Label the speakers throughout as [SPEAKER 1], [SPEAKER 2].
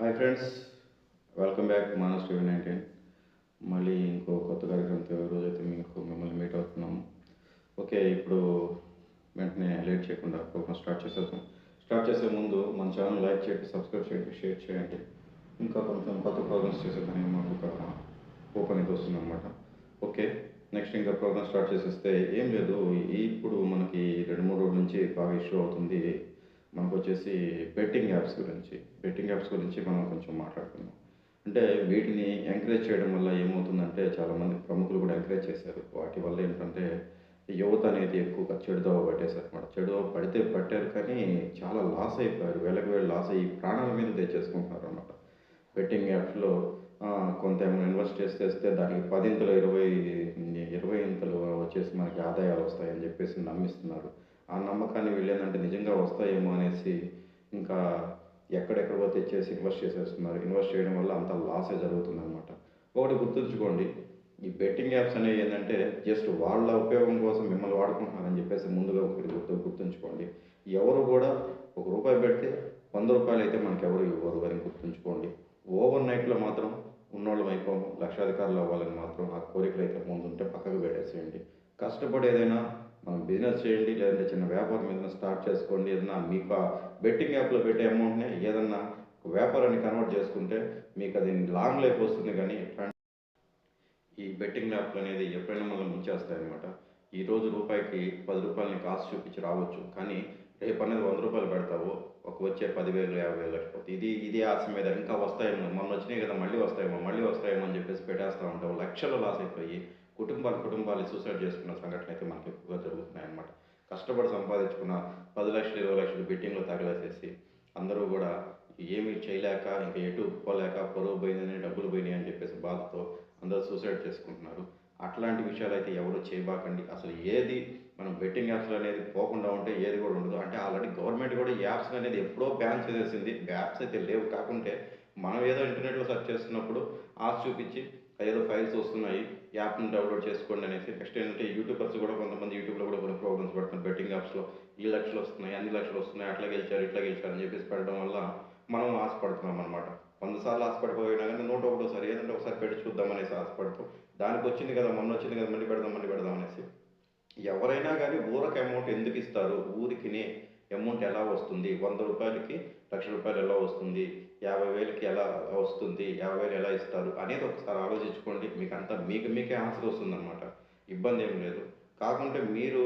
[SPEAKER 1] Hi friends welcome back Manas TV nineteen మళ్ళీ ఇంకో కొత్త కార్యక్రమంతో రోజైతే మీకు మిమ్మల్ని మీట్ అవుతున్నాము. ఓకే ఇప్పుడు వెంటనే లేట్ చేయకుండా ప్రోగ్రామ్ స్టార్ట్ చేసేద్దాం. స్టార్ట్ చేసే ముందు మన ఛానల్ లైక్ చేయండి సబ్స్క్రైబ్ చేయండి షేర్ చేయండి. ఇంకా కొంచెం కొత్త ప్రోగ్రామ్స్ చేసేదాన్ని మాకు ఒక ఓపెన్ అయితే వస్తుంది అనమాట ఓకే నెక్స్ట్ ఇంకా ప్రోగ్రామ్ స్టార్ట్ చేసేస్తే ఏం లేదు ఇప్పుడు మనకి రెండు మూడు రోజుల నుంచి బాగా ఇష్యూ అవుతుంది మనకు వచ్చేసి బెట్టింగ్ యాప్స్ గురించి బెట్టింగ్ యాప్స్ గురించి మనం కొంచెం మాట్లాడుకుందాం. అంటే వీటిని ఎంకరేజ్ చేయడం వల్ల ఏమవుతుందంటే చాలామంది ప్రముఖులు కూడా ఎంకరేజ్ చేశారు. వాటి వల్ల ఏంటంటే యువత అనేది ఎక్కువగా చెడుదవ పట్టేశారు అనమాట చెడుదవ పడితే పట్టారు కానీ చాలా లాస్ అయిపోయారు. వేలకు వేలు లాస్ అయ్యి ప్రాణాల మీద తెచ్చేసుకుంటున్నారు అనమాట బెట్టింగ్ యాప్స్లో కొంత ఏమైనా ఇన్వెస్ట్ చేస్తే చేస్తే దానికి పదింతలు ఇరవై ఇరవై ఇంతలు వచ్చేసి మనకి ఆదాయాలు వస్తాయని చెప్పేసి నమ్మిస్తున్నారు. ఆ నమ్మకాన్ని వీళ్ళేందంటే నిజంగా వస్తాయేమో అనేసి ఇంకా ఎక్కడెక్కడికో తెచ్చేసి ఇన్వెస్ట్ చేసేస్తున్నారు. ఇన్వెస్ట్ చేయడం వల్ల అంత లాసే జరుగుతుంది అనమాట ఒకటి గుర్తుంచుకోండి. ఈ బెట్టింగ్ యాప్స్ అనేవి ఏంటంటే జస్ట్ వాళ్ళ ఉపయోగం కోసం మిమ్మల్ని వాడుకుంటున్నారని చెప్పేసి ముందుగా ఒకటి గుర్తు గుర్తుంచుకోండి. ఎవరు కూడా ఒక రూపాయి పెడితే వంద రూపాయలు అయితే మనకి ఎవరు ఇవ్వరు అని గుర్తుంచుకోండి. ఓవర్ నైట్లో మాత్రం ఉన్నోళ్ళం అయిపోము లక్షాధికారులు అవ్వాలని మాత్రం ఆ కోరికలు అయితే ముందుంటే పక్కకు పెట్టేసేయండి. కష్టపడి ఏదైనా మనం బిజినెస్ చేయండి లేదంటే చిన్న వ్యాపారం ఏదైనా స్టార్ట్ చేసుకోండి ఏదైనా మీకు ఆ బెట్టింగ్ యాప్లో పెట్టే అమౌంట్ని ఏదన్నా ఒక వ్యాపారాన్ని కన్వర్ట్ చేసుకుంటే మీకు అది లాంగ్ లైఫ్ వస్తుంది కానీ ఈ బెట్టింగ్ యాప్లు అనేది ఎప్పుడైనా మనం ముంచేస్తాయి అనమాట ఈ రోజు రూపాయికి పది రూపాయలని కాస్ట్ చూపించి రావచ్చు కానీ రేపు అనేది వంద రూపాయలు పెడతావు ఒక వచ్చే పదివేలు యాభై వేలు లేకపోతే ఇది ఇది ఆశ మీద ఇంకా వస్తాయేమో మొన్న వచ్చినాయి కదా మళ్ళీ వస్తాయేమో మళ్ళీ వస్తాయేమో అని చెప్పేసి పెట్టేస్తూ ఉంటావు. లక్షలు లాస్ అయిపోయి కుటుంబాలు కుటుంబాలు సూసైడ్ చేసుకున్న సంఘటన అయితే మనకి ఎక్కువగా జరుగుతున్నాయి అన్నమాట కష్టపడి సంపాదించుకున్న పది లక్షలు ఇరవై లక్షలు బెట్టింగ్లో తగలేసేసి అందరూ కూడా ఏమీ చేయలేక ఇంకా ఎటు పోలేక పొరుగు పోయిందని డబ్బులు పోయినాయి అని చెప్పేసి బాధతో అందరూ సూసైడ్ చేసుకుంటున్నారు. అట్లాంటి విషయాలు అయితే ఎవరు చేయబాకండి. అసలు ఏది మనం బెట్టింగ్ యాప్స్ అనేది పోకుండా ఉంటే ఏది కూడా ఉండదు. అంటే ఆల్రెడీ గవర్నమెంట్ కూడా యాప్స్ అనేది ఎప్పుడో బ్యాన్ చేసేసింది. యాప్స్ అయితే లేవు. కాకుంటే మనం ఏదో ఇంటర్నెట్లో సెర్చ్ చేస్తున్నప్పుడు ఆశ చూపించి ఏదో ఫైల్స్ వస్తున్నాయి. యాప్ని డౌన్లోడ్ చేసుకోండి అనేసి. నెక్స్ట్ ఏంటంటే యూట్యూబర్స్ కూడా కొంతమంది యూట్యూబ్లో కూడా కొన్ని ప్రోగ్రామ్స్ పెడుతున్నారు. బెట్టింగ్ యాప్స్లో ఈ లక్షలు వస్తున్నాయి అన్ని లక్షలు వస్తున్నాయి అట్లా గెలిచారు ఇట్లా గెలిచారు అని చెప్పేసి పెట్టడం వల్ల మనం ఆశపడుతున్నాం అనమాట వంద సార్లు ఆశపడిపోయినా కానీ నూట ఒకటోసారి ఏదంటే ఒకసారి పెట్టి చూద్దాం అనేసి ఆశపడుతూ దానికి వచ్చింది కదా మొన్న వచ్చింది కదా మళ్ళీ పెడదాం మళ్ళీ పెడదాం అనేసి. ఎవరైనా కానీ ఊరకు అమౌంట్ ఎందుకు ఇస్తారు? ఊరికినే అమౌంట్ ఎలా వస్తుంది? వంద రూపాయలకి లక్ష రూపాయలు ఎలా వస్తుంది? యాభై వేలకి ఎలా వస్తుంది యాభై వేలు ఎలా ఇస్తారు అనేది ఒకసారి ఆలోచించుకోండి. మీకు అంతా మీకు మీకే ఆన్సర్ వస్తుందన్నమాట. ఇబ్బంది ఏం లేదు. కాకుంటే మీరు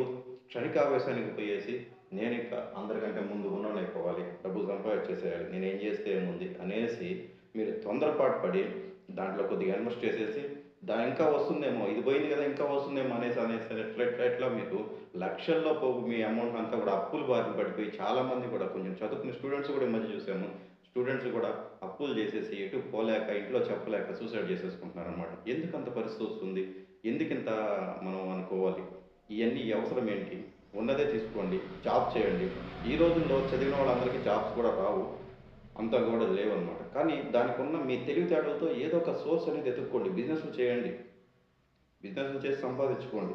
[SPEAKER 1] క్షణికావేశానికి పోయేసి నేను ఇక అందరికంటే ముందు ఉన్నాను అయిపోవాలి డబ్బులు సంపాదించేసేయాలి నేను ఏం చేస్తే ఏముంది అనేసి మీరు తొందరపాటు పడి దాంట్లో కొద్దిగా ఇన్వెస్ట్ చేసేసి దా ఇంకా వస్తుందేమో ఇది పోయింది కదా ఇంకా వస్తుందేమో అనేసి అనేసి ఎట్లా ఎట్లా ఎట్లా మీకు లక్షల్లో పోగు మీ అమౌంట్ అంతా కూడా అప్పులు బారిన పడిపోయి చాలామంది కూడా కొంచెం చదువుకునే స్టూడెంట్స్ కూడా ఈ మధ్య చూసాము. స్టూడెంట్స్ కూడా అప్పులు చేసేసి ఎటు పోలేక ఇంట్లో చెప్పలేక సూసైడ్ చేసేసుకుంటున్నారు అనమాట ఎందుకు అంత పరిస్థితి వస్తుంది? ఎందుకు ఇంత మనం అనుకోవాలి? ఇవన్నీ అవసరం ఏంటి? ఉన్నదే తీసుకోండి జాబ్ చేయండి. ఈ రోజుల్లో చదివిన వాళ్ళందరికీ జాబ్స్ కూడా రావు. అంతా కూడా లేవన్నమాట. కానీ దానికి ఉన్న మీ తెలివితేటలతో ఏదో ఒక సోర్స్ అనేది ఎత్తుక్కోండి. బిజినెస్ చేయండి. బిజినెస్ చేసి సంపాదించుకోండి.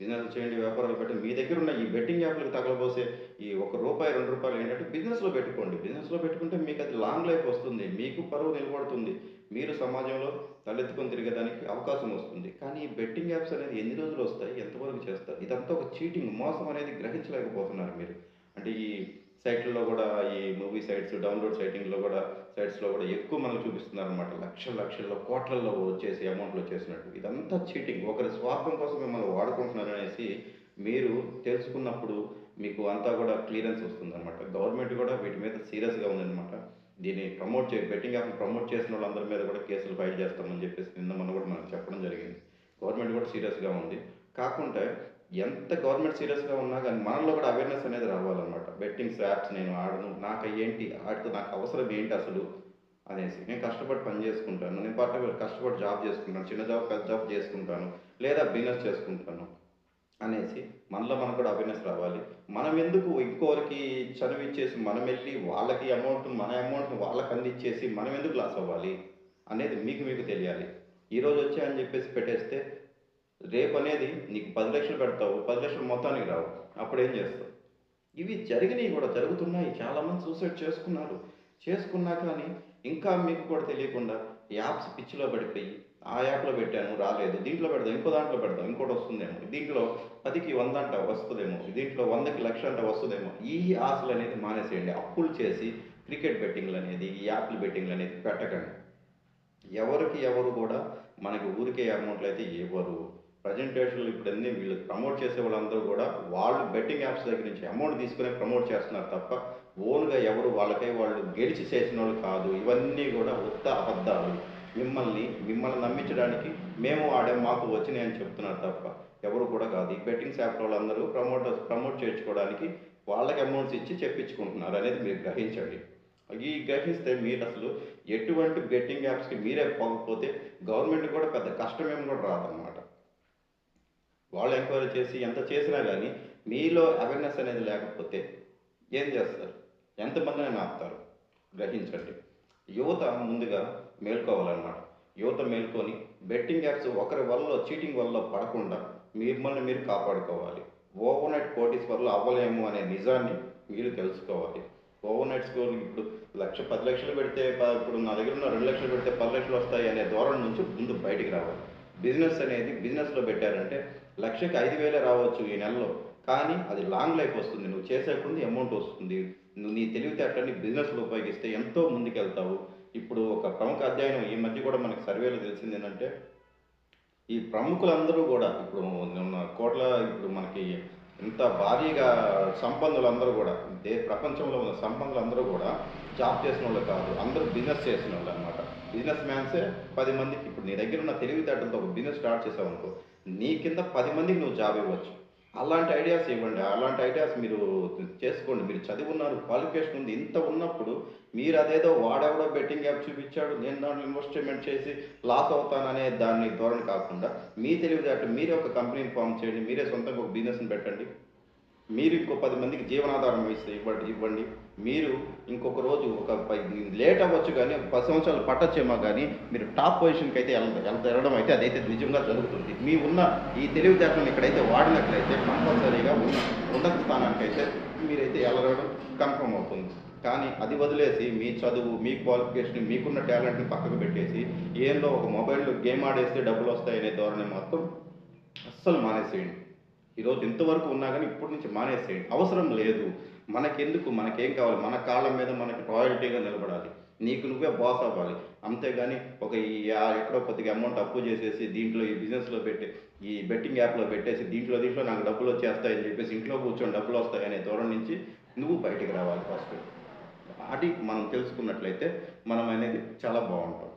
[SPEAKER 1] బిజినెస్ చేయండి వ్యాపారాలు పెట్టి మీ దగ్గర ఉన్న ఈ బెట్టింగ్ యాప్లకు తగలబోసే ఈ ఒక రూపాయి రెండు రూపాయలు ఏంటంటే బిజినెస్లో పెట్టుకోండి. బిజినెస్లో పెట్టుకుంటే మీకు అది లాంగ్ లైఫ్ వస్తుంది మీకు పరువు నిలబడుతుంది. మీరు సమాజంలో తలెత్తుకొని తిరిగేదానికి అవకాశం వస్తుంది. కానీ ఈ బెట్టింగ్ యాప్స్ అనేది ఎన్ని రోజులు వస్తాయి? ఎంతవరకు చేస్తారు? ఇదంతా ఒక చీటింగ్ మోసం అనేది గ్రహించలేకపోతున్నారు మీరు. అంటే ఈ సైట్లలో కూడా ఈ మూవీ సైట్స్ డౌన్లోడ్ సైటింగ్లో కూడా సైట్స్లో కూడా ఎక్కువ మనకు చూపిస్తున్నారు అనమాట లక్షల లక్షల్లో కోట్లలో వచ్చేసి అమౌంట్లు వచ్చేసినట్టు. ఇదంతా చీటింగ్. ఒకరి స్వార్థం కోసం మిమ్మల్ని వాడుకుంటున్నారు అనేసి మీరు తెలుసుకున్నప్పుడు మీకు అంతా కూడా క్లియరెన్స్ వస్తుందన్నమాట. గవర్నమెంట్ కూడా వీటి మీద సీరియస్గా ఉందన్నమాట. దీన్ని ప్రమోట్ చే బెట్టింగ్ యాప్ని ప్రమోట్ చేసిన వాళ్ళందరి మీద కూడా కేసులు ఫైల్ చేస్తామని చెప్పేసి నిన్న మనం కూడా మనకు చెప్పడం జరిగింది. గవర్నమెంట్ కూడా సీరియస్గా ఉంది. కాకుంటే ఎంత గవర్నమెంట్ సీరియస్గా ఉన్నా కానీ మనలో కూడా అవేర్నెస్ అనేది రావాలన్నమాట. బెట్టింగ్స్ యాప్స్ నేను ఆడను నాకు ఏంటి ఆడితే నాకు అవసరం ఏంటి అసలు అనేసి. నేను కష్టపడి పని చేసుకుంటాను నేను పార్ట్ కష్టపడి జాబ్ చేసుకుంటాను చిన్న జాబ్ పెద్ద జాబ్ చేసుకుంటాను లేదా బిజినెస్ చేసుకుంటాను అనేసి మనలో మనకు కూడా అవేర్నెస్ రావాలి. మనం ఎందుకు ఇంకోరికి చదువు ఇచ్చేసి మనం వెళ్ళి వాళ్ళకి అమౌంట్ మన అమౌంట్ వాళ్ళకి అందించేసి మనం ఎందుకు లాస్ అవ్వాలి అనేది మీకు మీకు తెలియాలి. ఈరోజు వచ్చాయని చెప్పేసి పెట్టేస్తే రేపు అనేది నీకు పది లక్షలు పెడతావు పది లక్షలు మొత్తానికి రావు. అప్పుడు ఏం చేస్తావు? ఇవి జరిగినాయి కూడా జరుగుతున్నాయి. చాలామంది సూసైడ్ చేసుకున్నారు. చేసుకున్నా కానీ ఇంకా మీకు కూడా తెలియకుండా యాప్స్ పిచ్చిలో పడిపోయి ఆ యాప్లో పెట్టాను రాలేదు. దీంట్లో పెడదాం ఇంకో దాంట్లో పెడదాం ఇంకోటి వస్తుందేమో. దీంట్లో పదికి వంద అంట వస్తుందేమో. దీంట్లో వందకి లక్ష అంట వస్తుందేమో. ఈ ఆశలు అనేది మానేసేయండి. అప్పులు చేసి క్రికెట్ బెట్టింగ్లు అనేది ఈ యాప్లు బెట్టింగ్లు అనేది పెట్టకండి. ఎవరికి ఎవరు కూడా మనకి ఊరికే అమౌంట్లు అయితే ఇవ్వరు. ప్రజెంటేషన్లు ఇప్పుడు అన్నీ వీళ్ళు ప్రమోట్ చేసే వాళ్ళందరూ కూడా వాళ్ళు బెట్టింగ్ యాప్స్ దగ్గర నుంచి అమౌంట్ తీసుకునే ప్రమోట్ చేస్తున్నారు తప్ప ఓన్గా ఎవరు వాళ్ళకై వాళ్ళు గెలిచి చేసిన వాళ్ళు కాదు. ఇవన్నీ కూడా ఉత్త అబద్ధాలు. మిమ్మల్ని మిమ్మల్ని నమ్మించడానికి మేము ఆడే మాకు వచ్చినాయి అని చెప్తున్నారు తప్ప ఎవరు కూడా కాదు. ఈ బెట్టింగ్ యాప్ వాళ్ళందరూ ప్రమోట్ ప్రమోట్ చేర్చుకోవడానికి వాళ్ళకి అమౌంట్స్ ఇచ్చి చెప్పించుకుంటున్నారు అనేది మీరు గ్రహించండి. ఈ గ్రహిస్తే మీరు అసలు ఎటువంటి బెట్టింగ్ యాప్స్కి మీరే పోకపోతే గవర్నమెంట్ కూడా పెద్ద కష్టమేం కూడా రాదన్నమాట. వాళ్ళు ఎంక్వైరీ చేసి ఎంత చేసినా కానీ మీలో అవేర్నెస్ అనేది లేకపోతే ఏం చేస్తారు? ఎంతమందిని ఆపుతారు గ్రహించండి. యువత ముందుగా మేల్కోవాలన్నమాట. యువత మేల్కొని బెట్టింగ్ యాప్స్ ఒకరి వల్ల చీటింగ్ వల్ల పడకుండా మిమ్మల్ని మీరు కాపాడుకోవాలి. ఓవర్ నైట్ వల్ల అవ్వలేము అనే నిజాన్ని మీరు తెలుసుకోవాలి. ఓవర్ నైట్ స్కోర్ ఇప్పుడు లక్ష పది లక్షలు పెడితే ఇప్పుడు నా దగ్గర ఉన్న రెండు లక్షలు పెడితే పది లక్షలు వస్తాయి అనే ధోరణి నుంచి ముందు బయటికి రావాలి. బిజినెస్ అనేది బిజినెస్లో పెట్టారంటే లక్షకి ఐదు వేలే రావచ్చు ఈ నెలలో. కానీ అది లాంగ్ లైఫ్ వస్తుంది. నువ్వు చేసే కొద్ది అమౌంట్ వస్తుంది. నువ్వు నీ తెలివితేటని బిజినెస్లో ఉపయోగిస్తే ఎంతో ముందుకెళ్తావు. ఇప్పుడు ఒక ప్రముఖ అధ్యయనం ఈ మధ్య కూడా మనకి సర్వేలో తెలిసింది ఏంటంటే ఈ ప్రముఖులందరూ కూడా ఇప్పుడు ఉన్న కోట్ల ఇప్పుడు మనకి ఇంత భారీగా సంపన్నులందరూ కూడా దే ప్రపంచంలో ఉన్న సంపన్నులందరూ కూడా జాబ్ చేసిన వాళ్ళు కాదు అందరూ బిజినెస్ చేసిన వాళ్ళు అనమాట బిజినెస్ మ్యాన్సే పది మందికి ఇప్పుడు నీ దగ్గర ఉన్న తెలివితేటలతో ఒక బిజినెస్ స్టార్ట్ చేసావు అనుకో నీ కింద పది మందికి నువ్వు జాబ్ ఇవ్వచ్చు. అలాంటి ఐడియాస్ ఇవ్వండి. అలాంటి ఐడియాస్ మీరు చేసుకోండి. మీరు చదివి ఉన్నారు క్వాలిఫికేషన్ ఉంది ఇంత ఉన్నప్పుడు మీరు అదేదో వాడెవడో బెట్టింగ్ యాప్ చూపించాడు నేను దాంట్లో ఇన్వెస్ట్మెంట్ చేసి లాస్ అవుతాననే దాన్ని ధోరణి కాకుండా మీ తెలివితేటలు మీరే ఒక కంపెనీని ఫామ్ చేయండి. మీరే సొంతంగా ఒక బిజినెస్ని పెట్టండి. మీరు ఇంకో పది మందికి జీవనాధారం ఇస్తే ఇవ్వండి ఇవ్వండి. మీరు ఇంకొక రోజు ఒక లేట్ అవ్వచ్చు కానీ ఒక పది సంవత్సరాలు పట్టచ్చేమో కానీ మీరు టాప్ పొజిషన్కి అయితే ఎంత వెళ్ళ వెళ్ళడం అయితే అదైతే నిజంగా జరుగుతుంది. మీ ఉన్న ఈ తెలివితేటలను ఇక్కడైతే వాడినట్లయితే కంపల్సరీగా ఉన్న ఉన్నత స్థానానికి అయితే మీరైతే వెళ్ళడం కన్ఫర్మ్ అవుతుంది. కానీ అది వదిలేసి మీ చదువు మీ క్వాలిఫికేషన్ మీకున్న టాలెంట్ని పక్కకు పెట్టేసి ఏంలో ఒక మొబైల్లో గేమ్ ఆడేస్తే డబ్బులు వస్తాయనే ధోరణి మాత్రం అస్సలు మానేసేయండి. ఈరోజు ఇంతవరకు ఉన్నా కానీ ఇప్పటి నుంచి మానేసేయండి. అవసరం లేదు. మనకెందుకు? మనకేం కావాలి? మన కాళ్ళ మీద మనకి రాయల్టీగా నిలబడాలి. నీకు నువ్వే బాస్ అవ్వాలి. అంతేగాని ఒక ఈ ఎక్కడో కొద్దిగా అమౌంట్ అప్పు చేసేసి దీంట్లో ఈ బిజినెస్లో పెట్టి ఈ బెట్టింగ్ యాప్లో పెట్టేసి దీంట్లో దీంట్లో నాకు డబ్బులు వచ్చేస్తాయని చెప్పేసి ఇంట్లో కూర్చొని డబ్బులు వస్తాయనే దూరం నుంచి నువ్వు బయటికి రావాలి ఫస్ట్ అది మనం తెలుసుకున్నట్లయితే మనం అనేది చాలా బాగుంటాం.